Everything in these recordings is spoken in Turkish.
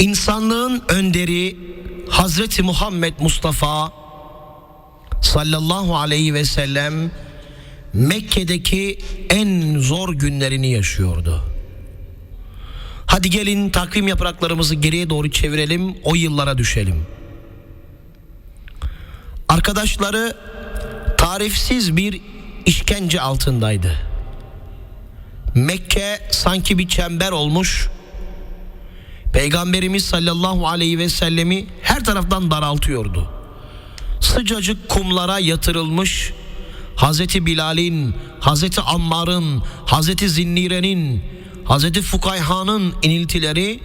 İnsanlığın önderi Hazreti Muhammed Mustafa sallallahu aleyhi ve sellem Mekke'deki en zor günlerini yaşıyordu. Hadi gelin takvim yapraklarımızı geriye doğru çevirelim, o yıllara düşelim. Arkadaşları tarifsiz bir işkence altındaydı. Mekke sanki bir çember olmuş. Peygamberimiz sallallahu aleyhi ve sellemi her taraftan daraltıyordu. Sıcacık kumlara yatırılmış Hazreti Bilal'in, Hazreti Ammar'ın, Hazreti Zinnire'nin, Hazreti Fukayha'nın iniltileri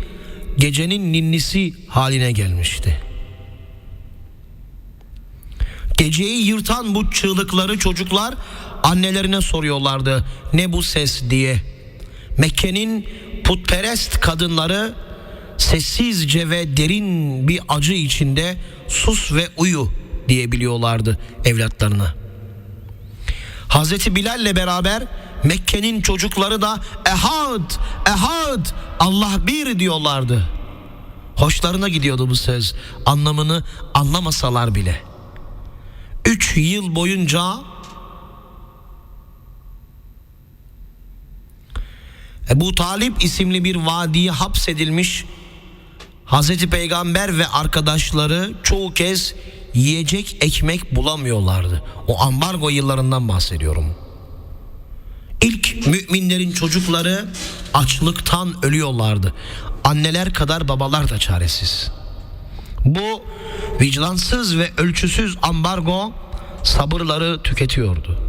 gecenin ninnisi haline gelmişti. Geceyi yırtan bu çığlıkları çocuklar annelerine soruyorlardı. Ne bu ses diye. Mekke'nin putperest kadınları sessizce ve derin bir acı içinde sus ve uyu diyebiliyorlardı evlatlarına. Hazreti Bilal'le beraber Mekke'nin çocukları da ehad, ehad, Allah bir diyorlardı. Hoşlarına gidiyordu bu söz. Anlamını anlamasalar bile. Üç yıl boyunca Ebu Talip isimli bir vadiye hapsedilmiş Hazreti Peygamber ve arkadaşları çoğu kez yiyecek ekmek bulamıyorlardı. O ambargo yıllarından bahsediyorum. İlk müminlerin çocukları açlıktan ölüyorlardı. Anneler kadar babalar da çaresiz. Bu vicdansız ve ölçüsüz ambargo sabırları tüketiyordu.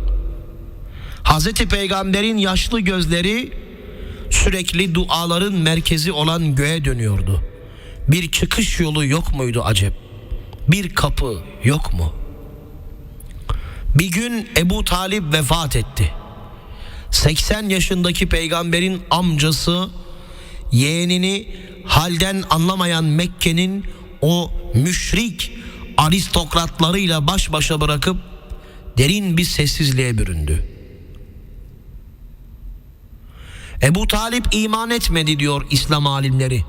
Hazreti Peygamber'in yaşlı gözleri sürekli duaların merkezi olan göğe dönüyordu. Bir çıkış yolu yok muydu acep? Bir kapı yok mu? Bir gün Ebu Talip vefat etti. 80 yaşındaki peygamberin amcası yeğenini halden anlamayan Mekke'nin o müşrik aristokratlarıyla baş başa bırakıp derin bir sessizliğe büründü. Ebu Talip iman etmedi diyor İslam alimleri.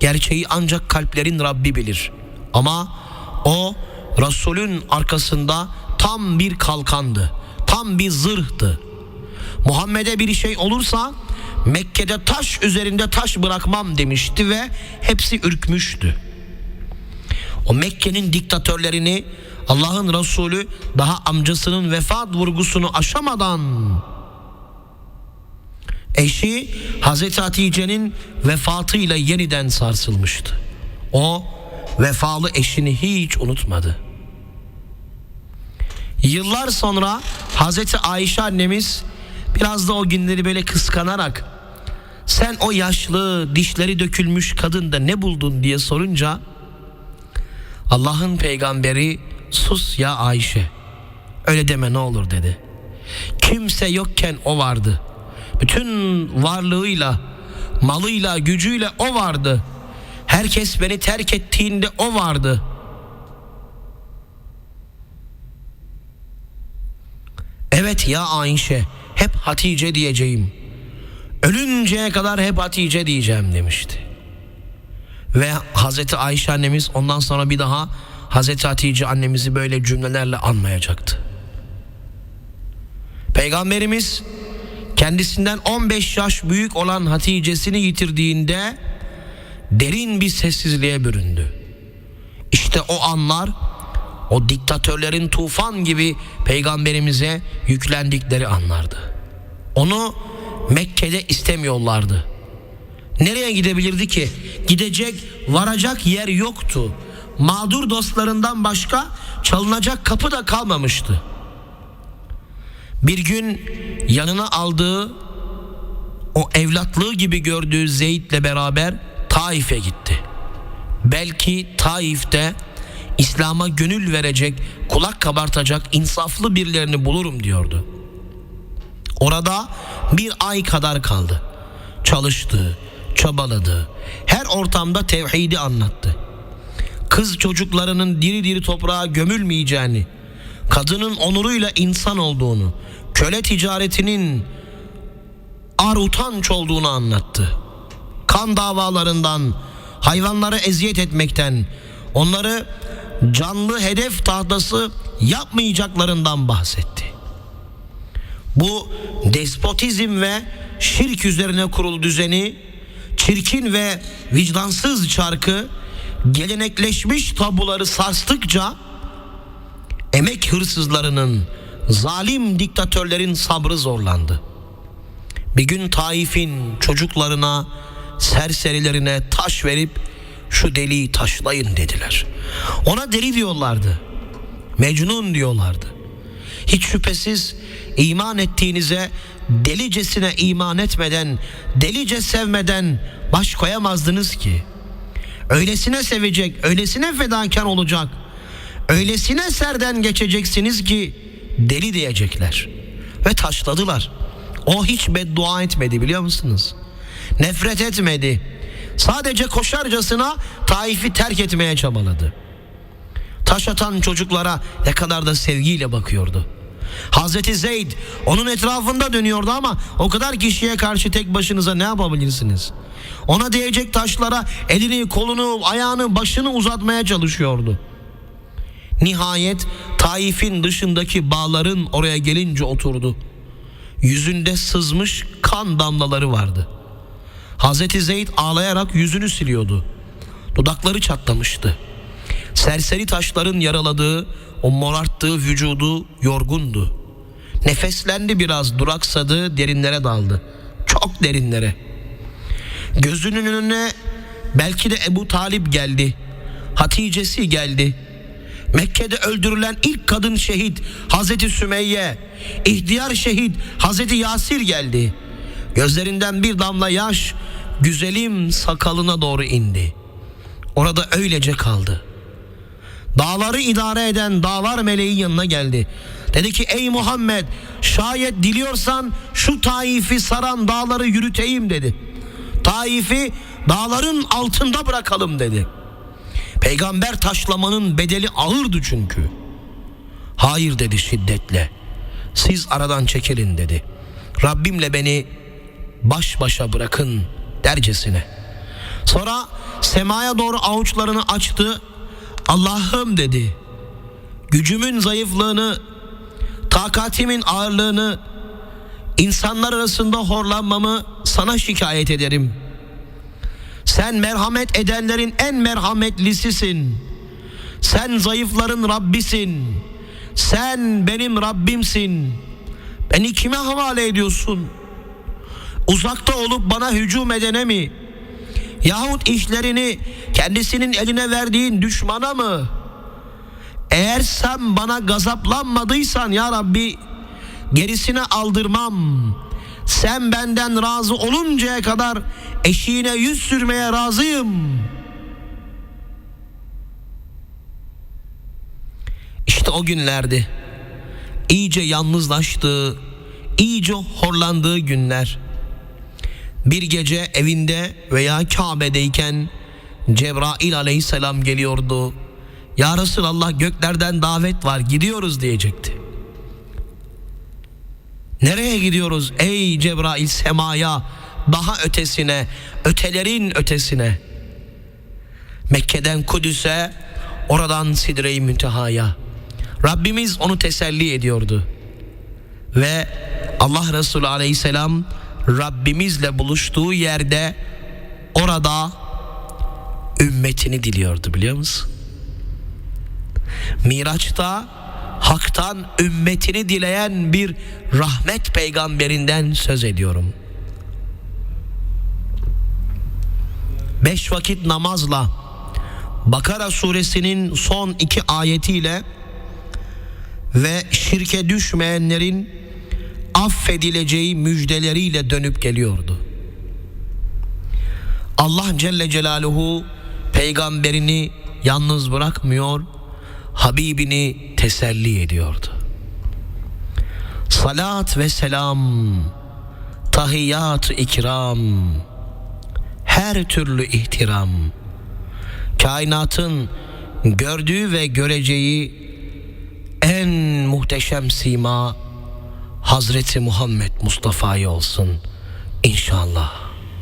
Gerçeği ancak kalplerin Rabbi bilir. Ama o Resulün arkasında tam bir kalkandı. Tam bir zırhtı. Muhammed'e bir şey olursa Mekke'de taş üzerinde taş bırakmam demişti ve hepsi ürkmüştü. O Mekke'nin diktatörlerini Allah'ın Resulü daha amcasının vefat vurgusunu aşamadan eşi Hazreti Hatice'nin vefatıyla yeniden sarsılmıştı. O vefalı eşini hiç unutmadı. Yıllar sonra Hazreti Ayşe annemiz biraz da o günleri böyle kıskanarak sen o yaşlı dişleri dökülmüş kadında ne buldun diye sorunca Allah'ın peygamberi sus ya Ayşe öyle deme ne olur dedi. Kimse yokken o vardı. Bütün varlığıyla, malıyla, gücüyle o vardı. Herkes beni terk ettiğinde o vardı. Evet ya Ayşe hep Hatice diyeceğim. Ölünceye kadar hep Hatice diyeceğim demişti. Ve Hazreti Ayşe annemiz ondan sonra bir daha Hazreti Hatice annemizi böyle cümlelerle anmayacaktı. Peygamberimiz kendisinden 15 yaş büyük olan Hatice'sini yitirdiğinde derin bir sessizliğe büründü. İşte o anlar o diktatörlerin tufan gibi peygamberimize yüklendikleri anlardı. Onu Mekke'de istemiyorlardı. Nereye gidebilirdi ki? Gidecek, varacak yer yoktu. Mağdur dostlarından başka çalınacak kapı da kalmamıştı. Bir gün yanına aldığı o evlatlığı gibi gördüğü Zeyd'le beraber Taif'e gitti. Belki Taif'te İslam'a gönül verecek, kulak kabartacak insaflı birilerini bulurum diyordu. Orada bir ay kadar kaldı. Çalıştı, çabaladı. Her ortamda tevhidi anlattı. Kız çocuklarının diri diri toprağa gömülmeyeceğini, kadının onuruyla insan olduğunu, köle ticaretinin ar utanç olduğunu anlattı. Kan davalarından, hayvanlara eziyet etmekten, onları canlı hedef tahtası yapmayacaklarından bahsetti. Bu despotizm ve şirk üzerine kurul düzeni, çirkin ve vicdansız çarkı, gelenekleşmiş tabuları sarstıkça emek hırsızlarının, zalim diktatörlerin sabrı zorlandı. Bir gün Taif'in çocuklarına, serserilerine taş verip şu deliği taşlayın dediler. Ona deli diyorlardı. Mecnun diyorlardı. Hiç şüphesiz iman ettiğinize delicesine iman etmeden, delice sevmeden baş koyamazdınız ki. Öylesine sevecek, öylesine fedakar olacak, öylesine serden geçeceksiniz ki deli diyecekler. Ve taşladılar. O hiç beddua etmedi biliyor musunuz? Nefret etmedi. Sadece koşarcasına Taif'i terk etmeye çabaladı. Taş atan çocuklara ne kadar da sevgiyle bakıyordu. Hazreti Zeyd onun etrafında dönüyordu ama o kadar kişiye karşı tek başınıza ne yapabilirsiniz? Ona değecek taşlara elini, kolunu, ayağını, başını uzatmaya çalışıyordu. Nihayet Taif'in dışındaki bağların oraya gelince oturdu. Yüzünde sızmış kan damlaları vardı. Hazreti Zeyd ağlayarak yüzünü siliyordu. Dudakları çatlamıştı. Serseri taşların yaraladığı, o morarttığı vücudu yorgundu. Nefeslendi biraz, duraksadı, derinlere daldı. Çok derinlere. Gözünün önüne belki de Ebu Talip geldi. Hatice'si geldi. Mekke'de öldürülen ilk kadın şehit Hazreti Sümeyye, ihtiyar şehit Hazreti Yasir geldi. Gözlerinden bir damla yaş güzelim sakalına doğru indi. Orada öylece kaldı. Dağları idare eden dağlar meleği yanına geldi. Dedi ki ey Muhammed şayet diliyorsan şu Taif'i saran dağları yürüteyim dedi. Taif'i dağların altında bırakalım dedi. Peygamber taşlamanın bedeli ağırdı çünkü. Hayır dedi şiddetle. Siz aradan çekilin dedi. Rabbimle beni baş başa bırakın dercesine. Sonra semaya doğru avuçlarını açtı. Allah'ım dedi. Gücümün zayıflığını, takatimin ağırlığını, insanlar arasında horlanmamı sana şikayet ederim. Sen merhamet edenlerin en merhametlisisin. Sen zayıfların Rabbisin. Sen benim Rabbimsin. Beni kime havale ediyorsun? Uzakta olup bana hücum edene mi? Yahut işlerini kendisinin eline verdiğin düşmana mı? Eğer sen bana gazaplanmadıysan ya Rabbi gerisine aldırmam. Sen benden razı oluncaya kadar eşiğine yüz sürmeye razıyım. İşte o günlerdi. İyice yalnızlaştığı, iyice horlandığı günler. Bir gece evinde veya Kabe'deyken Cebrail aleyhisselam geliyordu. Ya Resulallah göklerden davet var gidiyoruz diyecekti. Nereye gidiyoruz ey Cebrail semaya? Daha ötesine ötelerin ötesine. Mekke'den Kudüs'e oradan Sidre-i Münteha'ya. Rabbimiz onu teselli ediyordu. Ve Allah Resulü aleyhisselam Rabbimizle buluştuğu yerde orada ümmetini diliyordu biliyor musun? Miraç'ta haktan ümmetini dileyen bir rahmet peygamberinden söz ediyorum. Beş vakit namazla Bakara suresinin son iki ayetiyle ve şirke düşmeyenlerin affedileceği müjdeleriyle dönüp geliyordu. Allah Celle Celaluhu peygamberini yalnız bırakmıyor, Habibini teselli ediyordu. Salat ve selam, tahiyyat ikram, her türlü ihtiram, kainatın gördüğü ve göreceği en muhteşem sima Hazreti Muhammed Mustafa'ya olsun inşallah.